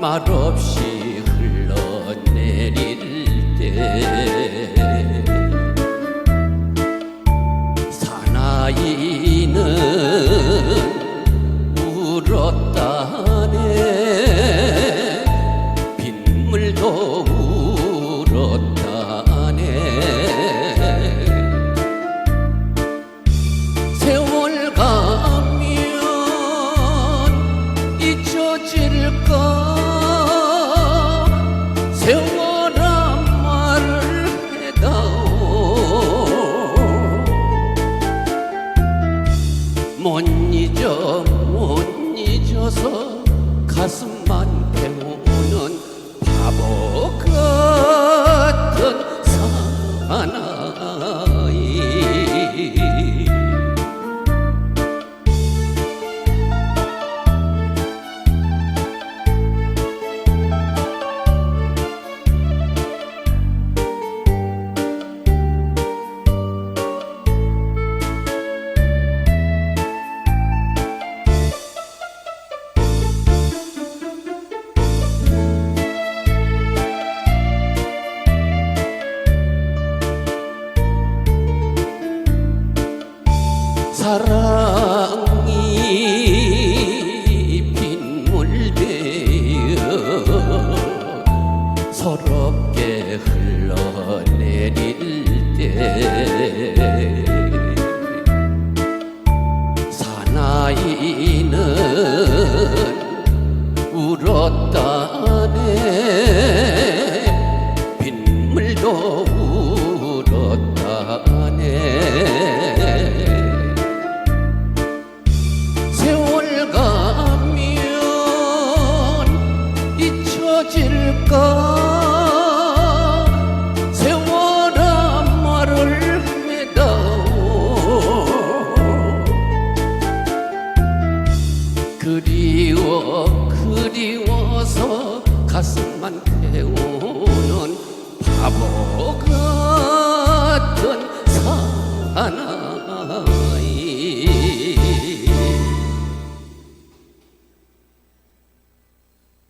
말없이 흘러내릴 때 사나이 사랑이 빗물 되어 서럽게 흘러내릴 때 사나이는 울었다네. 빗물도 울었다 잊혀질까 세월아 말을 해다오 그리워 그리워서 가슴만 태우는 바보